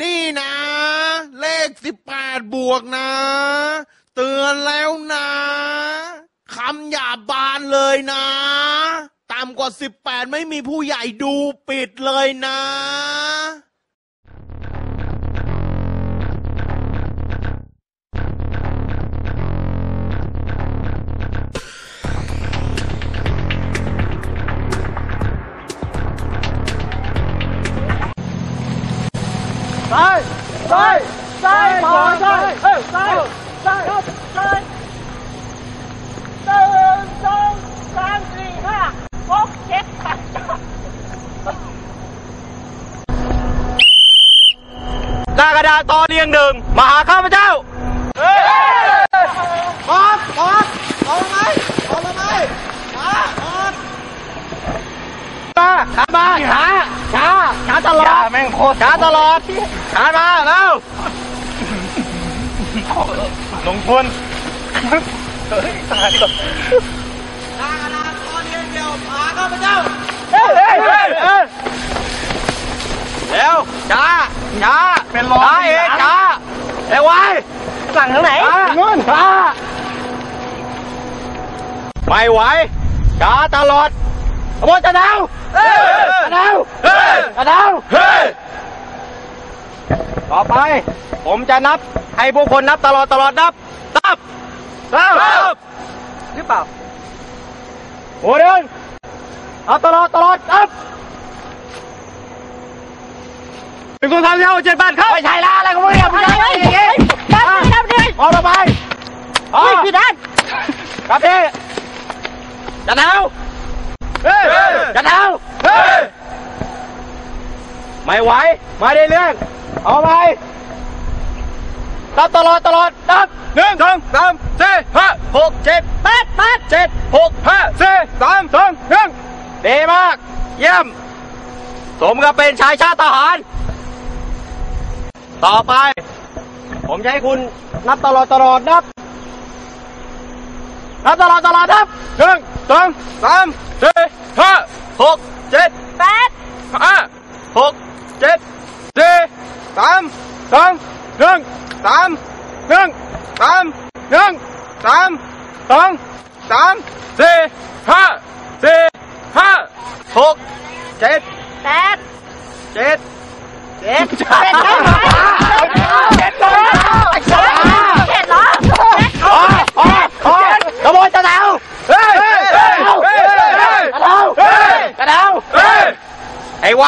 นี่นะ เลขสิบแปดบวกนะ เตือนแล้วนะคำหยาบบานเลยนะ ต่ำกว่าสิบแปดไม่มีผู้ใหญ่ดูปิดเลยนะ ดาตอเรียงหนึ่งมาหาข้าพเจ้าออกออกออกไหมออกไหมมาออกมาขามาช้าช้าช้าตลอดแม่งโคตรช้าตลอดช้ามาแล้วลงทุนหน้ากระดาษตอนเดียวเดียวพาข้าพเจ้าเฮ้ยเฮ้ยเฮ้ย เฮ้ยเร็วช้าช้าเป็นรอยช้าเองช้าเร็วไว้สั่งทางไหนช้าเงินช้าไม่ไหวช้าตลอดขบวนจะดาวจะดาวจะดาวต่อไป ผมจะนับ ให้ผู้คนนับตลอดตลอดนับนับนับหรือเปล่าโอ้เดินนับตลอดตลอดนับ หนึ่งสองสามสี่ห้าหกเจ็ดแปดครับไม่ใช่ละอะไรของมึงเนี่ยไม่ใช่ละอย่างงี้นับดินับดิออกไปออกไม่ผิดด้านครับพี่จะเท้าเฮ้ยจะเท้าเฮ้ยไม่ไหวไม่ได้เรื่องเอาไปนับตลอดตลอดนับหนึ่งสองสามสี่ห้าหกเจ็ดแปดแปดเจ็ดหกห้าสี่สามสองหนึ่งดีมาก เยี่ยม สมกับเป็นชายชาติทหาร ต่อไป ผมจะให้คุณนับตลอดตลอดนับ นับตลอดตลอดนับหนึ่งสองสามสี่ห้าหกเจ็ดแปดห้าหกเจ็ดสี่สามสองหนึ่งสามหนึ่งสามหนึ่งสามสองสามสี่ห้าสี่ห้าหกเจ็ดแปดเจ็ด เจ็ดเจ็ดเจ็ดเจ็ดเหรอเจ็ดเจ็ดเหรอพอพอพอกระโดดจะดาวเฮ้ยเฮ้ยเฮ้ยเฮ้ยกระดาวเฮ้ยกระดาวเฮ้ยไอ้ไว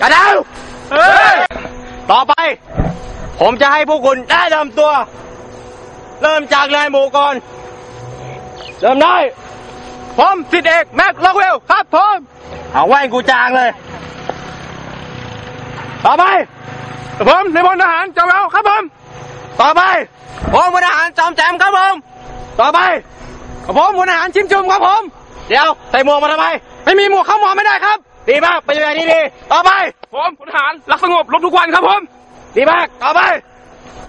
กระดาวเฮ้ยต่อไป ผมจะให้พวกคุณได้นำตัว เริ่มจากนายหมูก่อนเริ่มได้ผมสิทธิเอกแม็กล็อกเวลครับผมเอาไว้กูจางเลย ต่อไปผมในพลทหารจอมเวลครับผมต่อไปผมพลทหารจอมแจมครับผมต่อไปผมพลทหารชิมจุ่มครับผมเดี๋ยวใส่หมวกมาทำไมไม่มีหมวกเข้าหมอไม่ได้ครับ ดีมากไปอย่างนี้ดีต่อไป ผมพลทหารรักสงบลบทุกวันครับผม ดีมากต่อไป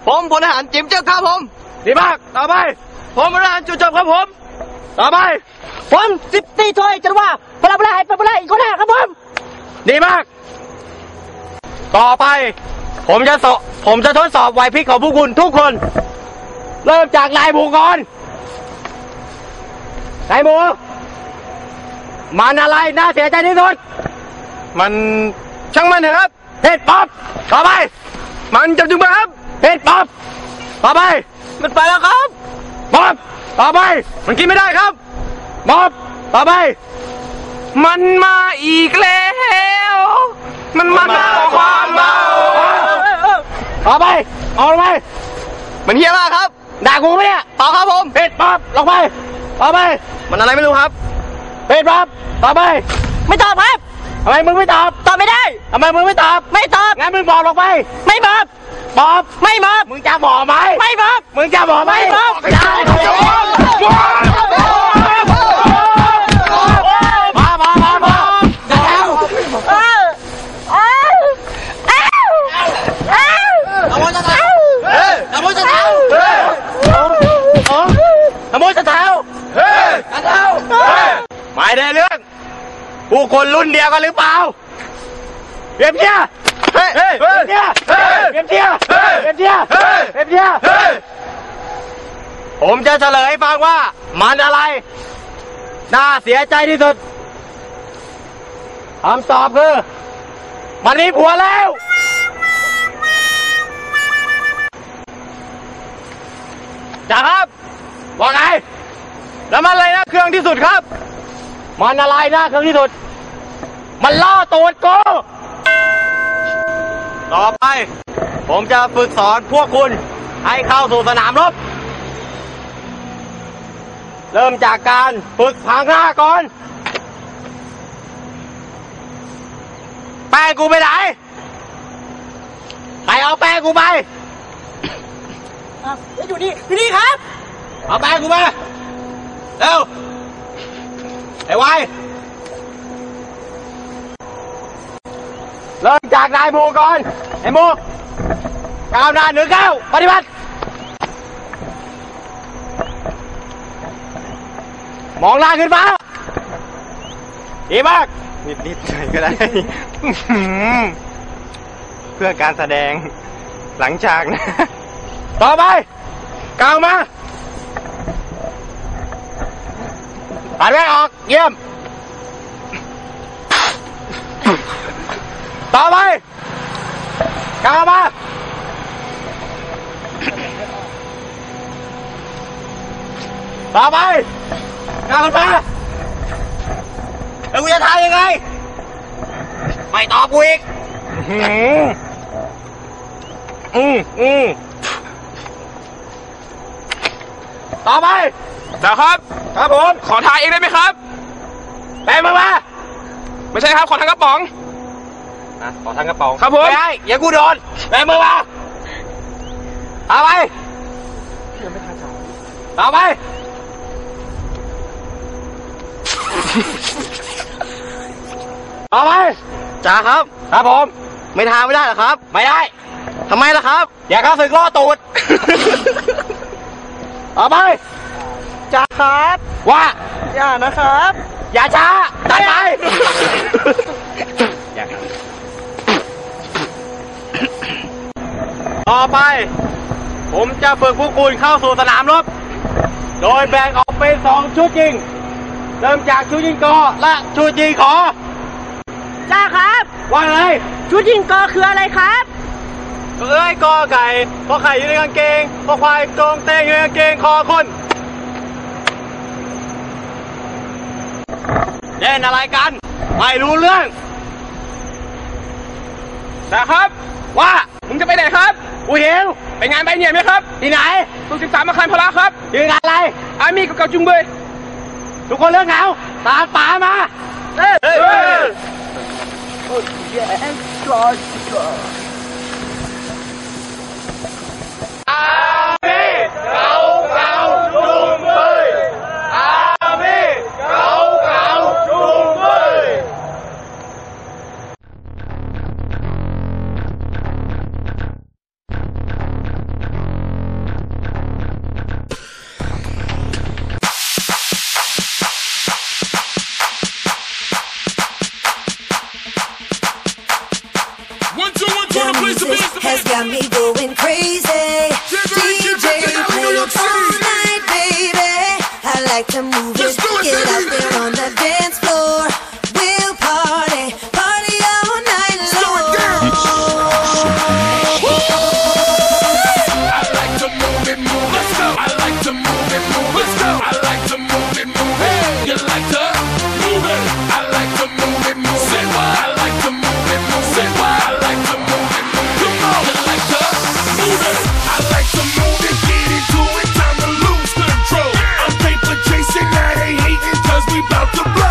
ผมพลทหารจิมเจ้าครับผม ดีมากต่อไป ผมพลทหารจุดจบครับผม ต่อไป ผมสิบตีถ้วยจะว่าพลังพลังพลังพลังอีกคนแรกครับผม ดีมาก ต่อไป ผมจะสอบผมจะทดสอบไหวพริบของพวกคุณทุกคน เริ่มจากนายหมูก่อนนายหมู มันอะไรน่าเสียใจที่สุด มันช่างมันเถอะครับเห็ดป๊อบต่อไป มันจับจึงมาครับเห็ดป๊อบต่อไป มันไปแล้วครับป๊อบต่อไป มันกินไม่ได้ครับป๊อบต่อไป มันมาอีกแล้ว มันมาหาความเมาต่อไปออกลงไปมันเฮี้ยมากครับด่ากูไหมเนี่ยเปล่าครับผมเห็ดป๊อบลงไปต่อไป มันอะไรไม่รู้ครับเห็ดป๊อบต่อไป ไม่ตอบครับทำไมมึงไม่ตอบตอบไม่ได้ทำไมมึงไม่ตอบไม่ตอบงั้นมึงบอกลงไป ไม่บอกบอกไม่บอกมึงจะบอกไหมไม่บอกมึงจะบอกไหมไม่บอก รุ่นเดียวกันหรือเปล่าเบียบเทียเฮ้ยเบียเบียบเฮ้ยเบียบเทียเบียบเทียเบียบเทียผมจะเฉลยให้ฟังว่ามันอะไร น่าเสียใจที่สุดคำตอบคือ มันมีผัวแล้ว จ้าครับว่าไงแล้วมันอะไรนะเครื่องที่สุดครับ มันอะไรนะเครื่องที่สุด มันล่อตูดกู ต่อไป ผมจะฝึกสอนพวกคุณให้เข้าสู่สนามรบ เริ่มจากการฝึกผางหน้าก่อน แป้งกูไปไหนใครเอาแป้งกูไป อยู่นี่อยู่นี่ครับ เอาแป้งกูมา เร็ว ไอ้ไว เริ่มจากนายหมูก่อนไอ้หมูก้าวหน้าหนึ่งก้าวปฏิบัติ มองหน้าขึ้นฟ้าดีมาก นิดนิดหน่อยก็ได้ เพื่อการแสดงหลังจากนะ ต่อไปก้าวมาปัดแม่ออก เยี่ยม ต่อไปก้าวมาต่อไปก้าวขึ้นมาแล้วกูจะทำยังไง ไม่ตอบกูอีก อืมอืมอืมต่อไปนะครับ ครับผม ขอทายเองได้ไหมครับแปมามาไม่ใช่ครับ ขอทางกระป๋อง อะขอทางกระเป๋าครับผม ไม่ได้อย่ากูโดนแปมือมาเอาไปเอาไปเอาไปจ่าครับ ครับผม ไม่ทาไม่ได้หรอครับ ไม่ได้ทำไมล่ะครับ อย่าเข้าศึกล่อตูด เอาไปจ้าครับว่าอย่านะครับ อย่าช้าตัดไป ต่อไป ผมจะฝึกพวกคุณเข้าสู่สนามรบ โดยแบ่งออกเป็นสองชุดยิง เริ่มจากชุดยิงกอและชุดยิงขอจ้าครับ ว่าไงชุดยิงกอคืออะไรครับเอ้ยกอไก่กอไข่อยู่ในกางเกงกอควายตรงเตงอยู่ในกางเกงคอคนเล่นอะไรกัน ไม่รู้เรื่องนะครับ ว่ามึงจะไปไหนครับ กูหิวไปงานใบเนี่ยไหมครับที่ไหนสุขสิบสามอาคารพละครับยืนงานอะไรอามีกับเกาจุงเบยทุกคนเรื่องเหงาตามป๋ามาเฮ้ย One, two, one, two, the place to be. Texas has got me going crazy. DJ, play it all night, baby. I like to move it, get out there on the dance floor. We'll party, party all night long. I like to move it, move it. about to blow.